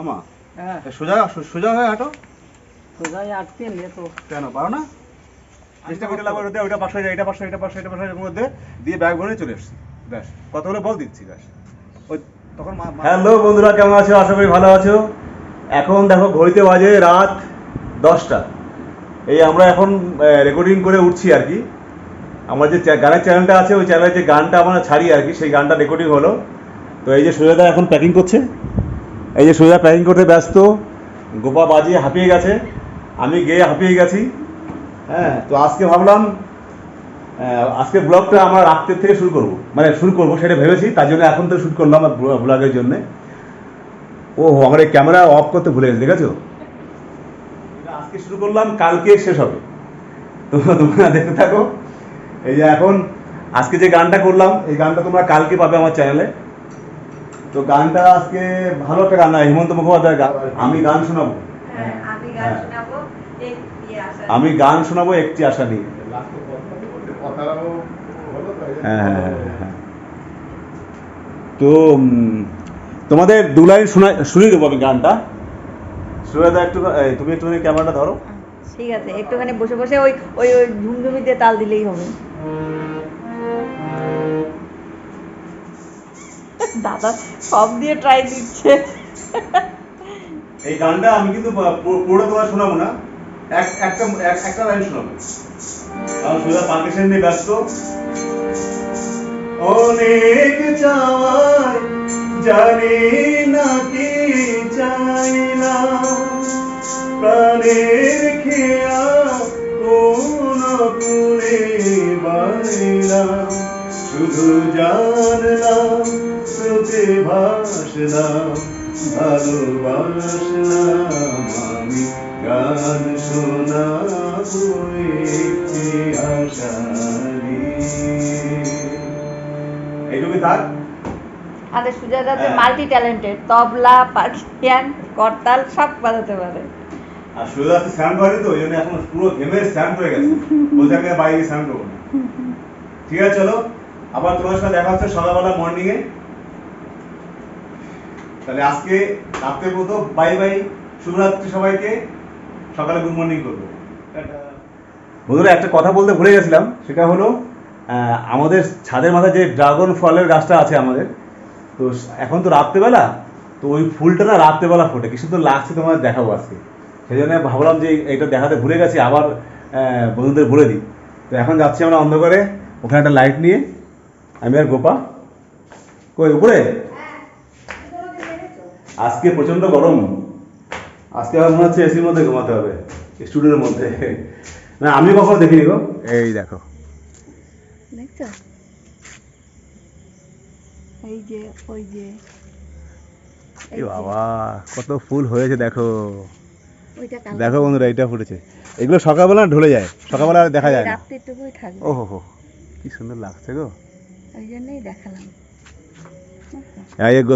আমা হ্যাঁ। সোজা সোজা হয়ে হাঁটো। সোজাই আটকে নিয়ে তো। কেন পারো না? চেষ্টা করতে লাগবে ওটা ওটা পাশে যায় এটা পাশে এটা পাশে এটা পাশে এরকম মধ্যে দিয়ে ব্যাগ ভরে চলে এসছি। ব্যাস কতগুলো বল দিচ্ছি ব্যাস। ওই তখন হ্যালো বন্ধুরা কেমন আছো? আশা করি ভালো আছো। এখন দেখো ঘড়িতে বাজে রাত দশটা। এই আমরা এখন রেকর্ডিং করে উঠছি আর কি। আমার যে গানের চ্যানেলটা আছে ওই চ্যানেলে যে গানটা আমরা ছাড়ি আর কি সেই গানটা রেকর্ডিং হলো। তো এই যে সুজাদা এখন প্যাকিং করছে। এই যে সোজা প্যাকিং করতে ব্যস্ত, গোপা বাজিয়ে হাঁপিয়ে গেছে, আমি গিয়ে হাঁপিয়ে গেছি। হ্যাঁ তো আজকে ভাবলাম আজকে ব্লগটা আমরা রাত্রের থেকে শুরু করব। মানে শুরু করব, সেটা ভেবেছি, তার জন্য এখন তো শুট করলাম ব্লগের জন্য। ও আমার এই ক্যামেরা অফ করতে ভুলে গেছি, দেখেছ? এটা আজকে শুরু করলাম, কালকে শেষ হবে। তোমরা তোমরা দেখতে থাকো। এই যে এখন, আজকে যে গানটা করলাম, এই গানটা তোমরা কালকে পাবে আমার চ্যানেলে তো গানটা আজকে ভালো একটা গান না হেমন্ত মুখোপাধ্যায়ের গান। আমি গান শোনাবো। হ্যাঁ, আমি গান হ্যাঁ। শোনাবো একটি আশা আমি গান শোনাবো একটি আশা নিয়ে। হ্যাঁ হ্যাঁ হ্যাঁ, হ্যাঁ। তো তোমাদের দু লাইন শোনা শুনিয়ে দেবো আমি গানটা। সুরেদা একটু তুমি একটুখানি ক্যামেরাটা ধরো। ঠিক আছে একটুখানি বসে বসে ওই ওই ওই ঝুমঝুমি দিয়ে তাল দিলেই হবে। দাদা সব দিয়ে ট্রাই দিচ্ছে। এই গানটা আমি কিন্তু পুরো তোমার শোনাবো না। এক, একটা, এক- একটা লাইন শোনাবো। কারণ সুরেদা পাকিস্তান নিয়ে ব্যস্ত। অনেক চাওয়ার, জানি না কি চাইলাম। প্রাণের খেয়া কোন করে বাড়িলাম। শুধু জানলাম স্রোতে ভাসলাম ভালোবাসলাম আমি গান শোনাবো একটি আশা এইটুকু থাক আমাদের সুজাতা হ্যাঁ। মাল্টি ট্যালেন্টেড তবলা পার্কিয়ান করতাল সব বাজাতে পারে। আর আছে স্যান্ড হয়নি তো ওই জন্য এখন পুরো ঘেমে স্যান্ড হয়ে গেছে। ওই জায়গায় বাইরে স্যান্ড না। ঠিক আছে চলো। আবার তোমার সাথে দেখা হচ্ছে সকালবেলা মর্নিং এ তাহলে আজকে রাত্রে মতো বাই বাই শুভরাত্রি সবাইকে। সকালে গুড মর্নিং করব। বন্ধুরা, একটা কথা বলতে ভুলে গেছিলাম, সেটা হলো আমাদের ছাদের মাথায় যে ড্রাগন ফলের গাছটা আছে আমাদের, তো এখন তো রাত্রেবেলা, তো ওই ফুলটা না রাত্রেবেলা ফোটে। কি সুন্দর লাগছে তোমাদের দেখাবো আজকে। সেই জন্য ভাবলাম যে এটা দেখাতে ভুলে গেছি, আবার বন্ধুদের বলে দিই। তো এখন যাচ্ছি আমরা অন্ধকারে, ওখানে একটা লাইট নিয়ে। আমি আর গোপা। কই, উপরে? আজকে প্রচণ্ড গরম। আজকে আমার মনে হচ্ছে এসির মধ্যে ঘুমাতে হবে স্টুডিওর মধ্যে। না আমি কখনো দেখিনি গো। এই দেখো। দেখছ? এই যে ওই যে। এ বাবা কত ফুল হয়েছে দেখো। দেখো বন্ধুরা এটা ফুটেছে। এগুলো সকালবেলা ঢলে যায় সকালবেলা আর দেখা যায় না। হো হো কি সুন্দর লাগছে গো। ওই জন্যই দেখালাম। গো-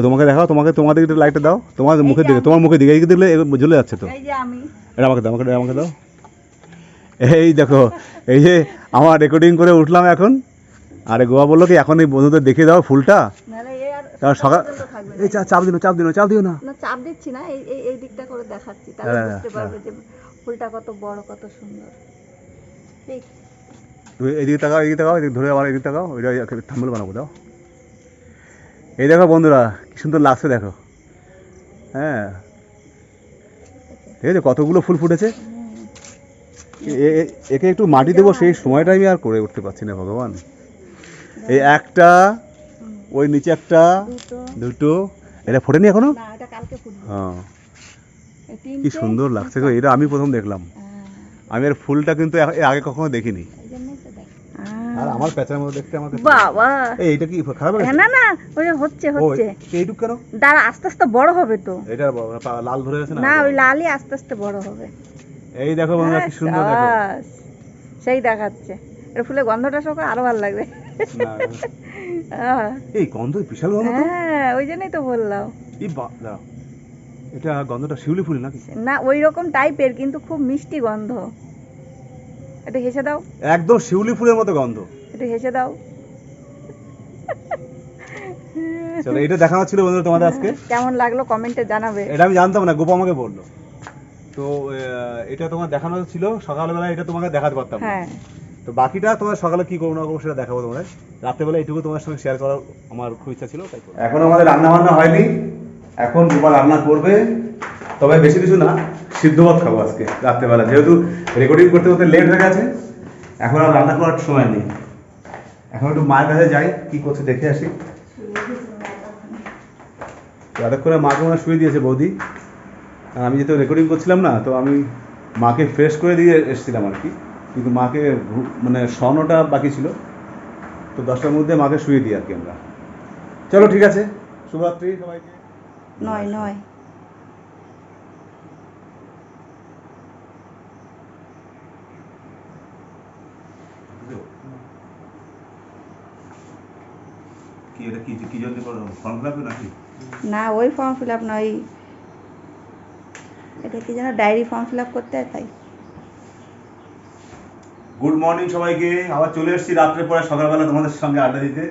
তোমাকে দেখাও তোমাকে তোমার দিকে একটু লাইটটা দাও। তোমার মুখের দিকে তোমার মুখের দিকে এইদিকে দিলে জ্বলে যাচ্ছে তো। এই যে এটা আমাকে দাও আমাকে দাও, আমাকে দাও। এই দেখো এই যে আমার রেকর্ডিং করে উঠলাম এখন। আরে গোয়া বলল কি এখন এই বন্ধুদের দেখিয়ে দাও ফুলটা? নাহলে এ কারণ সকাল এই চাপ দিও চাপ দিও না, চাপ দিও না। না চাপ দিচ্ছি না এই এই এই দিকটা করে দেখাচ্ছি তাহলে বুঝতে। পারবে যে ফুলটা কত বড় কত সুন্দর। ঠিক এদিকে তাকাও এদিকে তাকাও এদিকে ধরে আবার এদিকে তাকাও ওইটা থাম্বল বানাবো দাও। এই দেখো বন্ধুরা কি সুন্দর লাগছে দেখো। হ্যাঁ। ঠিক আছে কতগুলো ফুল ফুটেছে। একে একটু মাটি দেবো সেই সময়টা আমি আর করে উঠতে পারছি না ভগবান। এই একটা ওই নিচে একটা দুটো। এটা ফোটেনি এখনও? হ্যাঁ। কি সুন্দর লাগছে গো এটা আমি প্রথম দেখলাম। হ্যাঁ, আমি আর ফুলটা কিন্তু আগে কখনো দেখিনি এই জন্যই তো দেখ আর আমার প্যাঁচার মতো দেখতে আমার বাবা। এই এটা কি খারাপ হ্যাঁ, লাগছে না না ওই যে হচ্ছে হচ্ছে। এইটুক কেন? দাঁড়া আস্তে আস্তে বড় হবে তো। এটা লাল ধরে আছে না? না ওই লালই আস্তে আস্তে বড় হবে। এই দেখো বন্ধুরা কি সুন্দর দেখো। সেই দেখাচ্ছে। এটা ফুলের গন্ধটা সকাল আরও ভালো লাগবে। আহ, এই গন্ধ বিশাল গন্ধ হ্যাঁ ওই জন্যই তো বললাম। এই বা- দাঁড়াও। এটা গন্ধটা শিউলি ফুল নাকি? না ওই রকম টাইপের কিন্তু খুব মিষ্টি গন্ধ। একটু হেসে দাও। একদম শিউলি ফুলের মতো গন্ধ। একটু হেসে দাও। চলো এটা দেখানো ছিল বন্ধুরা তোমাদের আজকে। কেমন লাগল কমেন্টে জানাবে। এটা আমি জানতাম না গোপা আমাকে বলল। তো আহ, এটা তোমার দেখানো ছিল সকালবেলা এটা তোমাকে দেখাতে পারতাম হ্যাঁ। তো বাকিটা তোমার সকালে কি করব না করব সেটা দেখাবো তোমাদের। রাত্রেবেলা এইটুকু তোমার সঙ্গে শেয়ার করার আমার খুব ইচ্ছা ছিল তাই এখন আমাদের রান্না বান্না হয়নি। এখন গোপাল রান্না করবে, তবে বেশি কিছু না, সিদ্ধ ভাত খাব আজকে, রাত্রেবেলা। যেহেতু রেকর্ডিং করতে করতে লেট হয়ে গেছে, এখন আর রান্না করার সময় নেই। এখন একটু মায়ের কাছে যাই, কি করছে দেখে আসি। এতক্ষণে মাকে মনে শুয়ে দিয়েছে বৌদি? আর আমি যেহেতু রেকর্ডিং করছিলাম না, তো আমি মাকে ফ্রেশ করে দিয়ে এসেছিলাম আর কি। কিন্তু মাকে মানে স্বর্ণটা বাকি ছিল। তো দশটার মধ্যে মাকে শুয়ে দিই আর কি আমরা। চলো, ঠিক আছে। শুভরাত্রি সবাইকে। নয় নয় না ওই ফর্ম ফিল আপ নয় এটা কি যেন ডায়েরি ফর্ম ফিল আপ করতে হয় তাই। গুড মর্নিং সবাইকে আবার চলে এসেছি রাত্রে পরে সকালবেলা তোমাদের সঙ্গে আড্ডা দিতে।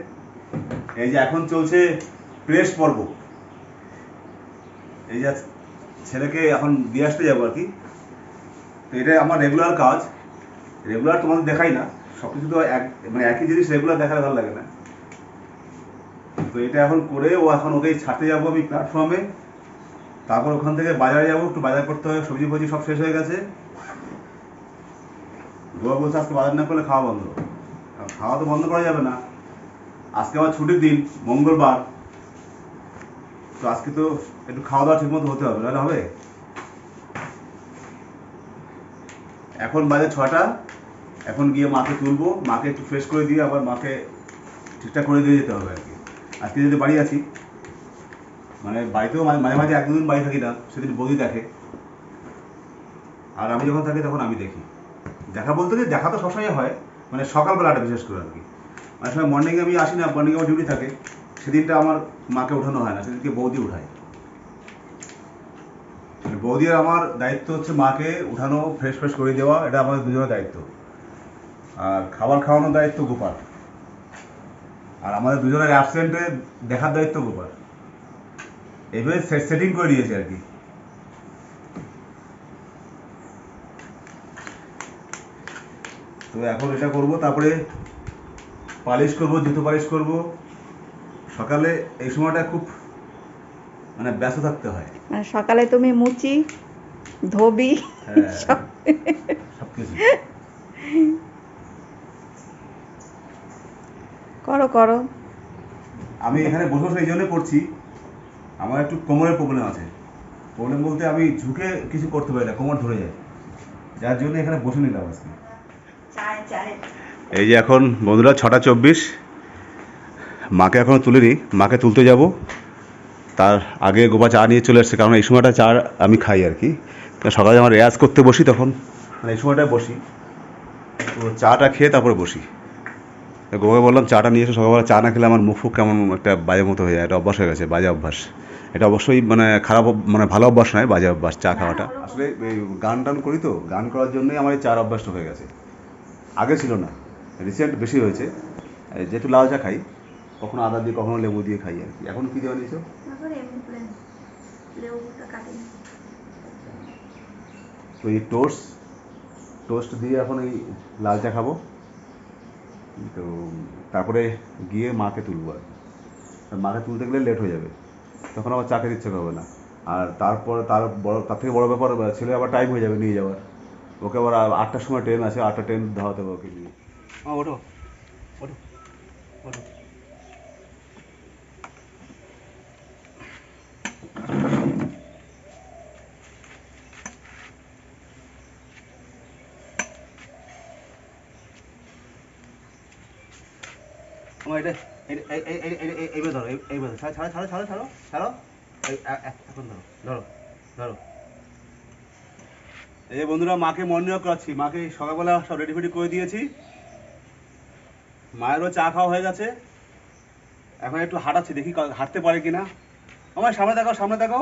এই যে এখন চলছে প্রেস পর্ব। এই যে ছেলেকে এখন দিয়ে আসতে যাব আর কি। তো এটা আমার রেগুলার কাজ। রেগুলার তোমাদের দেখাই না। সব কিছু তো এক মানে একই জিনিস রেগুলার দেখালে ভালো লাগে না। তো এটা এখন করে ও এখন ওকে ছাড়তে যাব আমি প্ল্যাটফর্মে তারপর ওখান থেকে বাজারে যাব, একটু বাজার করতে হবে, সবজি ফবজি সব শেষ হয়ে গেছে। গোয়া বলছে আজকে বাজার না করলে খাওয়া বন্ধ। খাওয়া তো বন্ধ করা যাবে না। আজকে আমার ছুটির দিন, মঙ্গলবার। তো আজকে তো একটু খাওয়া দাওয়া ঠিকমতো হতে হবে নাহলে হবে? এখন বাজে ছটা এখন গিয়ে মাকে তুলবো, মাকে একটু ফ্রেশ করে দিয়ে আবার মাকে ঠিকঠাক করে দিয়ে যেতে হবে আর কি। আজকে যদি বাড়ি আছি মানে বাড়িতেও মাঝে মাঝে এক দুদিন বাড়ি থাকি না, সেদিন বৌদি দেখে। আর আমি যখন থাকি তখন আমি দেখি। দেখা বলতে কি দেখা তো সবসময় হয় মানে সকালবেলাটা বিশেষ করে আর কি। অনেক সময় মর্নিংয়ে আমি আসি না মর্নিংয়ে আমার ডিউটি থাকে। সেদিনটা আমার মাকে ওঠানো হয় না, সেদিনকে বৌদি উঠায়। মানে বৌদি আর আমার দায়িত্ব হচ্ছে মাকে উঠানো ফ্রেশ ফ্রেশ করে দেওয়া, এটা আমাদের দুজনের দায়িত্ব। আর খাবার খাওয়ানোর দায়িত্ব গোপাল। আর আমাদের দুজনের অ্যাবসেন্টে দেখার দায়িত্ব গোপাল। এভাবে সেটিং করে দিয়েছে আর কি। তো এখন এটা করব, তারপরে পালিশ করব, জুতো পালিশ করব। সকালে এই সময়টা খুব মানে ব্যস্ত থাকতে হয়। মানে সকালে তুমি মুচি ধোবি হ্যাঁ। সব সব কিছু করো করো। আমি এখানে বসে বসে এই জন্য করছি আমার একটু কোমরের প্রবলেম আছে। প্রবলেম বলতে আমি ঝুঁকে কিছু করতে পারি না কোমর ধরে যায়। যার জন্য এখানে বসে নিলাম আজকে। এই যে এখন বন্ধুরা ছটা চব্বিশ। মাকে এখনও তুলিনি, মাকে তুলতে যাব। তার আগে গোপা চা নিয়ে চলে এসছে কারণ এই সময়টা চা আমি খাই আর কি। সকালে আমার রেয়াজ করতে বসি তখন মানে এই সময়টায় বসি তো চাটা খেয়ে তারপরে বসি। গোপাকে বললাম, চাটা নিয়ে এসে, সকালবেলা চা না খেলে আমার মুখ ফুক কেমন একটা বাজে মতো হয়ে যায়, এটা অভ্যাস হয়ে গেছে, বাজে অভ্যাস। এটা অবশ্যই মানে খারাপ মানে ভালো অভ্যাস নয়, বাজে অভ্যাস চা খাওয়াটা। আসলে গান টান করি তো, গান করার জন্যই আমার এই চার অভ্যাসটা হয়ে গেছে। আগে ছিল না রিসেন্ট বেশি হয়েছে। যেহেতু লাল চা খাই কখনো আদা দিয়ে কখনো লেবু দিয়ে খাই আর কি। এখন কি দেওয়া নিয়েছো তো এই টোস্ট টোস্ট দিয়ে এখন এই লাল চা খাব। তো তারপরে গিয়ে মাকে তুলবো আর মাকে তুলতে গেলে লেট হয়ে যাবে। তখন আবার চা খেতে ইচ্ছে করবে না। আর তারপর তার বড় তার থেকে বড় ব্যাপার ছেলে আবার টাইম হয়ে যাবে নিয়ে যাওয়ার। ওকে আবার আটটার সময় ট্রেন আছে আটটা ট্রেন ধরাতে হবে ওকে নিয়ে। ওঠো। ওঠো। ওঠো। আমার এটা এই- এই- এই- এই- এই- এই- এইভাবে ধরো, এই- ছাড়ো ছাড়ো ছাড়ো ছাড়ো ছাড়ো ছাড়ো এখন ধরো ধরো ধরো। এই বন্ধুরা, মাকে মর্নিং করাচ্ছি, মাকে সকালবেলা সব রেডি ফেডি করে দিয়েছি। মায়েরও চা খাওয়া হয়ে গেছে। এখন একটু হাঁটাচ্ছি, দেখি হাঁটতে পারে কিনা। আমার সামনে দেখো সামনে দেখো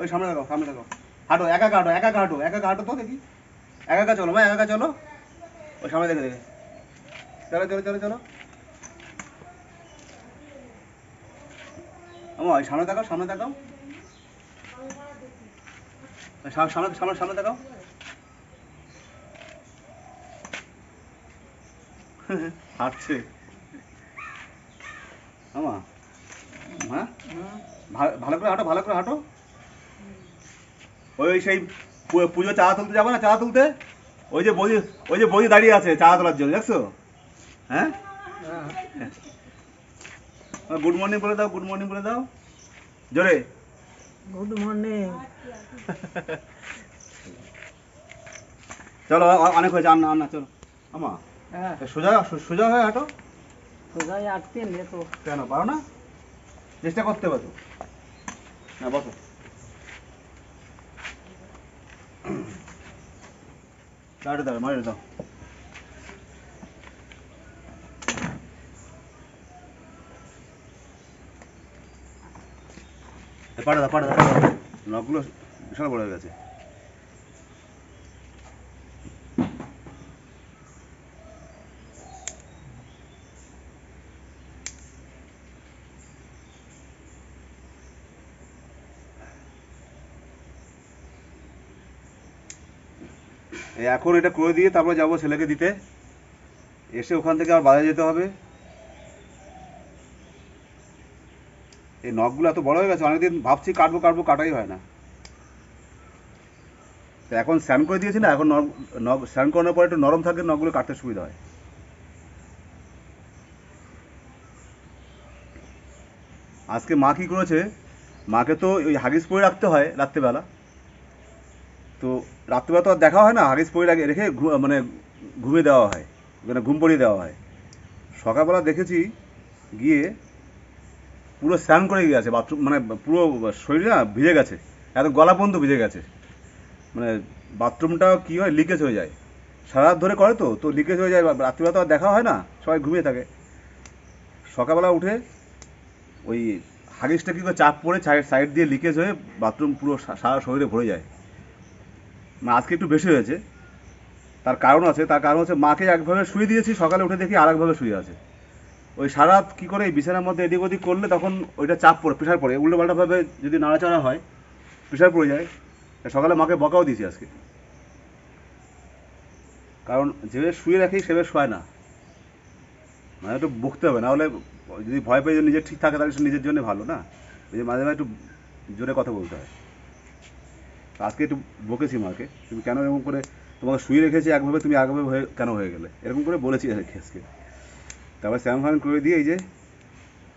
ওই, সামনে দেখো সামনে দেখো হাঁটো, একা হাঁটো একা হাঁটো একা হাঁটো তো, দেখি। একা একা চলো একা একা চলো। ওই, সামনে দেখে দেখে। চলো চলো চলো চলো। আমার সামনে দেখাও সামনে দেখাও সামনে সামনে সামনে দেখাও হাঁটছে। আমা হ্যাঁ? ভালো করে হাঁটো, ভালো করে হাঁটো। ওই সেই পুজো চা তুলতে যাব না চা তুলতে? ওই যে বৌদি, ওই যে বৌদি দাঁড়িয়ে আছে চা তোলার জন্য, দেখছ? হ্যাঁ? গুড মর্নিং বলে দাও গুড মর্নিং বলে দাও। জোরে। গুড মর্নিং চলো অনেক হয়েছে আন্না আন্না চলো। আমা হ্যাঁ। সোজা সোজা হয়ে হাঁটো। সোজা আটকে নে তো। কেন পারো না? চেষ্টা করতে পারো। না বসো। দাঁড়ে দাঁড়ে মারে দাও। পাড়ে দাও পাড়ে দাও। নখগুলো বড় হয়ে গেছে। এখন এটা করে দিয়ে তারপরে যাব ছেলেকে দিতে। এসে ওখান থেকে আবার বাজারে যেতে হবে। এই নখগুলো এত বড় হয়ে গেছে, অনেকদিন ভাবছি কাটবো কাটবো, কাটাই হয় না। তো এখন স্যান করে দিয়েছি না, এখন নখ- স্যান করানোর পরে একটু নরম থাকে, নখগুলো কাটতে সুবিধা হয়। আজকে মা কি করেছে, মাকে তো ওই হাগিস পরে রাখতে হয় রাত্রেবেলা। তো রাত্রেবেলা তো আর দেখা হয় না, হাগিস পরে রাখে, রেখে মানে ঘুমিয়ে দেওয়া হয় মানে ঘুম পড়িয়ে দেওয়া হয়। সকালবেলা দেখেছি, গিয়ে পুরো স্নান করে গিয়েছে বাথরুম মানে পুরো শরীর না ভিজে গেছে, এত গলা পর্যন্ত ভিজে গেছে। মানে বাথরুমটা কি হয় লিকেজ হয়ে যায়। সারা ধরে করে তো তো লিকেজ হয়ে যায় রাত্রিবেলা তো আর দেখা হয় না, সবাই ঘুমিয়ে থাকে। সকালবেলা উঠে ওই হাগিসটা কী করে চাপ পড়ে সাইড দিয়ে লিকেজ হয়ে বাথরুম পুরো সারা শরীরে ভরে যায়। মানে আজকে একটু বেশি হয়েছে। তার কারণ আছে, তার কারণ হচ্ছে মাকে একভাবে শুয়ে দিয়েছি, সকালে উঠে দেখি আরেকভাবে শুয়ে আছে। ওই সারা কী করে এই বিছানার মধ্যে এদিক ওদিক করলে তখন ওইটা চাপ পড়ে প্রেশার পড়ে। উল্টো পাল্টাভাবে যদি নাড়াচাড়া হয় প্রেশার পড়ে যায়। সকালে মাকে বকাও দিয়েছি আজকে। কারণ যেভাবে শুয়ে রাখি সেভাবে শোয় না। মানে একটু বকতে হবে, না হলে যদি ভয় পেয়ে নিজের ঠিক থাকে, তাহলে সে নিজের জন্য ভালো, না? ওই যে মাঝে মাঝে একটু জোরে কথা বলতে হয়। আজকে একটু বকেছি মাকে। তুমি কেন এরকম করে তোমাকে শুয়ে রেখেছি? একভাবে তুমি একভাবে হয়ে, কেন হয়ে গেলে? এরকম করে বলেছি আজকে। তারপর স্যাম ফান করে দিয়ে এই যে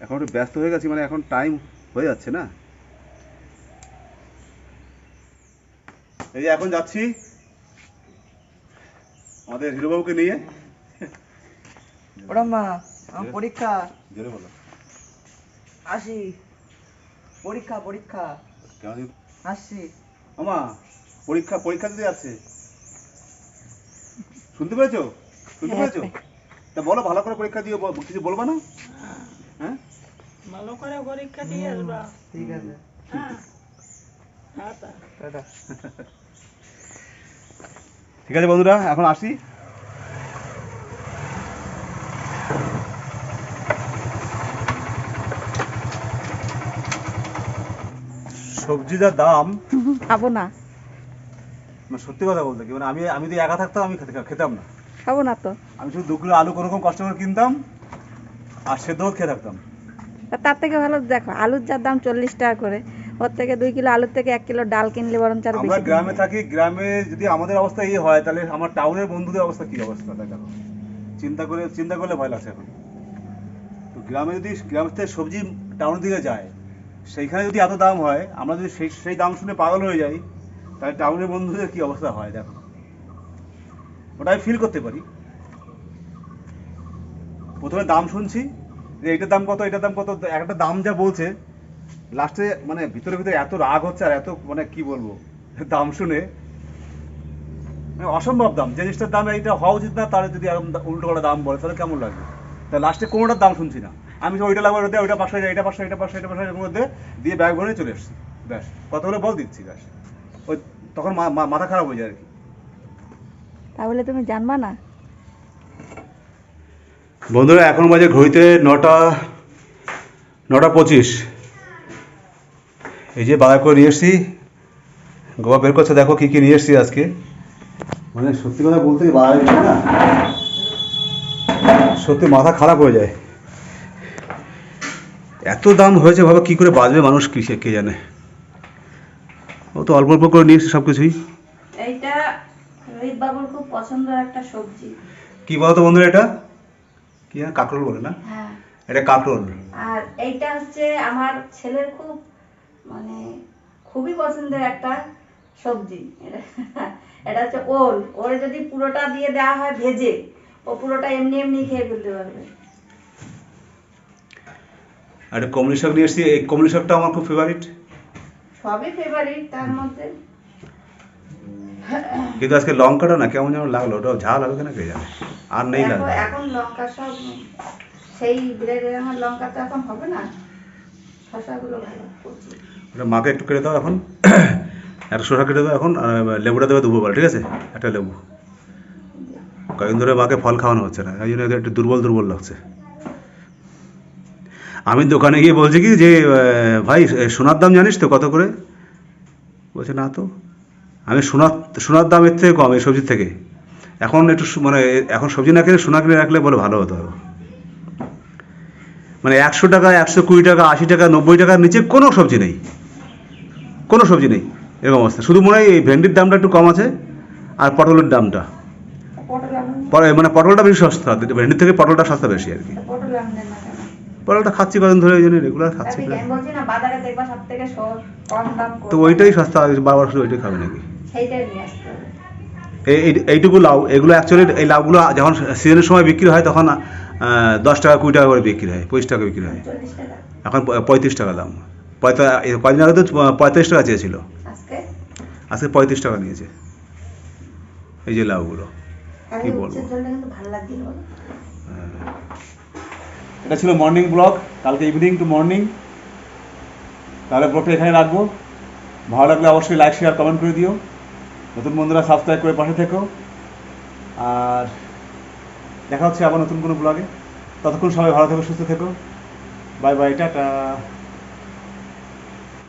এখন একটু ব্যস্ত হয়ে গেছি মানে এখন টাইম হয়ে যাচ্ছে না। এই যে এখন যাচ্ছি আমাদের হিরোবাবুকে নিয়ে। ওরা মা আমার পরীক্ষা। জোরে বলো। আসি। পরীক্ষা পরীক্ষা। কেমন আসছি। আমা পরীক্ষা পরীক্ষা দিতে যাচ্ছে শুনতে পেয়েছ? শুনতে পেয়েছ? তা বলো ভালো করে পরীক্ষা দিও কিছু বলবা না? হ্যাঁ? ভালো করে পরীক্ষা দিয়ে আসবা। ঠিক আছে। ঠিক আছে বন্ধুরা এখন আসি। সবজি যা দাম খাব না। মানে সত্যি কথা বলতে কি মানে আমি আমি যদি একা থাকতাম আমি খেতে- খেতাম না। খাব না তো। আমি শুধু দু কিলো আলু কোনো রকম কষ্ট করে কিনতাম আর সেদ্ধ খেয়ে থাকতাম। তার থেকে ভালো দেখো আলুর যার দাম চল্লিশ টাকা করে ওর থেকে দুই কিলো আলুর থেকে এক কিলো ডাল কিনলে বরং চার আমরা গ্রামে থাকি গ্রামে যদি আমাদের অবস্থা এই হয় তাহলে আমার টাউনের বন্ধুদের অবস্থা কি অবস্থা তাই দেখো। চিন্তা করে চিন্তা করলে ভয় লাগছে এখন। তো গ্রামে যদি গ্রাম থেকে সবজি টাউনের দিকে যায় সেইখানে যদি এত দাম হয় আমরা যদি সেই সেই দাম শুনে পাগল হয়ে যাই তাহলে টাউনের বন্ধুদের কি অবস্থা হয় দেখো। ওটা আমি ফিল করতে পারি। প্রথমে দাম শুনছি, যে এটার দাম কত, এটার দাম কত, একটা দাম যা বলছে লাস্টে মানে ভিতরে ভিতরে এত রাগ হচ্ছে আর এত মানে কি বলব, দাম শুনে। মানে অসম্ভব দাম, যে জিনিসটার দাম এইটা হওয়া উচিত না, তার যদি এরকম উল্টো করে দাম বলে, তাহলে কেমন লাগবে? তা লাস্টে কোনোটার দাম শুনছি না। আমি ওইটা লাগবে, ওইটা পাঁচশো যায় এটা পাঁচশো এটা পাঁচশো এটা পাঁচশো এর মধ্যে দিয়ে ব্যাগ ভরে চলে এসেছি। ব্যাস কতগুলো বল দিচ্ছি, ব্যাস। ওই তখন মাথা খারাপ হয়ে যায় আর কি। তাহলে তুমি জানবা না? বন্ধুরা এখন বাজে ঘড়িতে নটা নটা পঁচিশ। এই যে বাজার করে নিয়ে এসছি। গোয়া বের করছে দেখো কি কি নিয়ে এসছি আজকে। মানে সত্যি কথা বলতে বাজারে না সত্যি মাথা খারাপ হয়ে যায়। এত দাম হয়েছে ভাবে কী করে বাঁচবে মানুষ কিসে কে জানে? ও তো অল্প অল্প করে নিয়ে এসছে সব কিছুই এইটা রোহিত বাবুর খুব পছন্দের একটা সবজি। কি বলতো বন্ধুরা এটা? কি আর কাঁকরোল বলে না? হ্যাঁ। এটা কাঁকরোল। আর এইটা হচ্ছে আমার ছেলের খুব মানে খুবই পছন্দের একটা সবজি। এটা- হচ্ছে ওল। ওরে যদি পুরোটা দিয়ে দেওয়া হয় ভেজে ও পুরোটা এমনি এমনি খেয়ে ফেলতে পারবে। আর কমলি শাক নিয়ে এসছি। এই কমলি শাকটা আমার খুব ফেভারিট সবই ফেভারিট তার মধ্যে। কিন্তু আজকে লঙ্কাটা না কেমন যেন লাগল ওটা ঝাল হবে কিনা কে জানে? আর নেই লাগবে এখন লঙ্কা সব সেই ব্রেড আমার লঙ্কা তো এখন হবে না। শশাগুলো ভালো ওটা মাকে একটু কেটে দাও এখন। একটা শসা কেটে দাও এখন আর লেবুটা দেবে দুপুরবেলা ঠিক আছে? একটা লেবু। কয়েকদিন ধরে মাকে ফল খাওয়ানো হচ্ছে না এই জন্য একটু দুর্বল দুর্বল লাগছে। আমি দোকানে গিয়ে বলছি কি যে ভাই সোনার দাম জানিস তো কত করে? বলছে না তো। আমি সোনার সোনার দাম এর থেকে কম এই সবজির থেকে। এখন একটু মানে এখন সবজি না কিনে সোনা কিনে রাখলে বলে ভালো হতো। মানে একশো টাকা একশো কুড়ি টাকা আশি টাকা নব্বই টাকার নিচে কোনো সবজি নেই। কোনো সবজি নেই এরকম অবস্থা। শুধু মনে হয় এই ভেন্ডির দামটা একটু কম আছে আর পটলের দামটা। মানে পটলটা বেশি সস্তা ভেন্ডির থেকে পটলটা সস্তা বেশি আর কি। পটলটা খাচ্ছি কদিন ধরে ওই জন্য রেগুলার খাচ্ছি তো ওইটাই সস্তা বারবার শুধু ওইটাই খাবে নাকি? নিয়ে আসতে হবে। এইটুকু লাউ। এগুলো অ্যাকচুয়ালি এই লাউগুলো যখন সিজনের সময় বিক্রি হয় তখন দশ টাকা কুড়ি টাকা করে বিক্রি হয় পঁচিশ টাকা বিক্রি হয়। এখন পঁয়ত্রিশ টাকা দাম। পঁয়তা এই কদিন আগে তো পঁয়তাল্লিশ টাকা চেয়েছিল। আজকে? আজকে পঁয়ত্রিশ টাকা নিয়েছে। এই যে লাউগুলো কি বলব? বলো। এটা ছিল মর্নিং ব্লগ কালকে ইভিনিং টু মর্নিং তাহলে ব্লগটা এখানে রাখব। ভালো লাগলে অবশ্যই লাইক শেয়ার কমেন্ট করে দিও। নতুন বন্ধুরা সাবস্ক্রাইব করে পাশে থেকো। আর দেখা হচ্ছে আবার নতুন কোনো ব্লগে ততক্ষণ সবাই ভালো থেকো, সুস্থ থেকো। Bye bye tata.